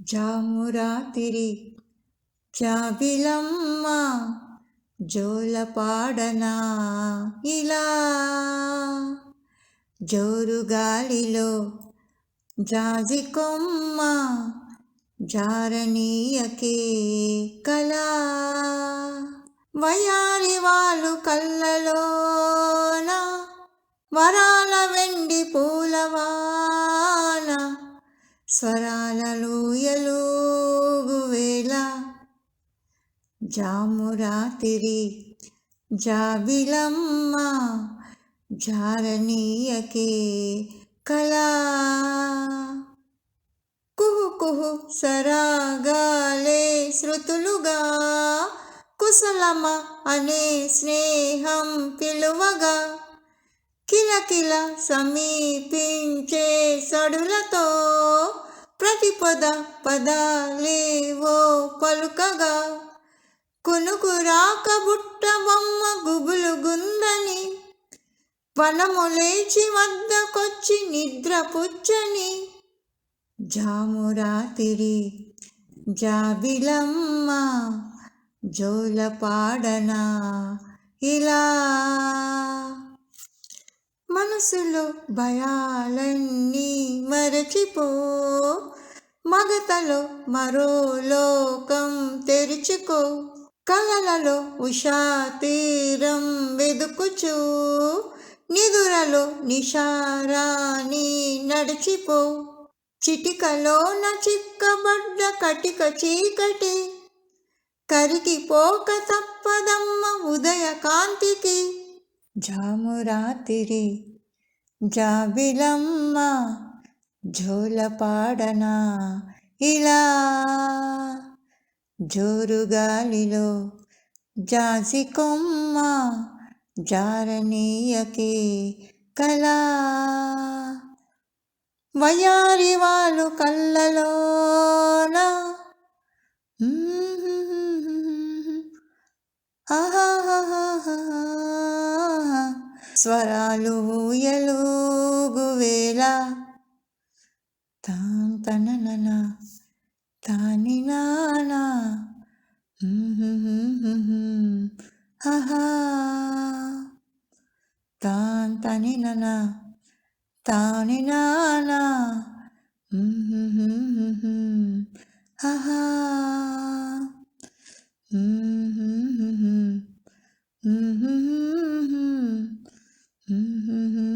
జామురాతిరి జాబిలమ్మ జోలపాడనా ఇలా. జోరుగాలిలో జాజి కొమ్మ జారనీయకే కళా. వయారి వాళ్ళు కళ్ళలోన వరాల వెండి పూలవా. స్వరాలలోయలోగువేళ జామురాతిరి జాబిలమ్మ జారనీయకే కళా. కుహు కుహు సరాగాలే శృతులుగా. కుశలమ అనే స్నేహం పిలువగా. కిలకిల సమీపించే సడులతో ప్రతిపద పదాలేవో పలుకగా. కునుకు రాక బుట్ట బొమ్మ గుబులు గుందని వనము లేచి వద్దకొచ్చి నిద్ర పుచ్చని. జామురాతిరి జాబిలమ్మ జోలపాడనా ఇలా. మనసులో భయాలన్నీ మరచిపో. మగతలో మరో లోకం తెరుచుకో. కలలలో ఉషా తీరం వెదుకుచు. నిదురలో నిషారాని నడిచిపో. చిటికలో చిక్కబడ్డ కటిక చీకటి. కరిగిపోక తప్పదమ్మ ఉదయ కాంతికి జామురాతిరి జాబిలమ్మ జోలపాడనా ఇలా జోరు గాలిలో జాసి కొమ్మ జారనీయకే కళా. వయారి వాళ్ళు కళ్ళలోన ఆహా స్వరాలు ఊయలుగు వేళ తాం తనన తాని నానా. తాన్ తని నన తాని నానా. ఆహా 嗯哼哼。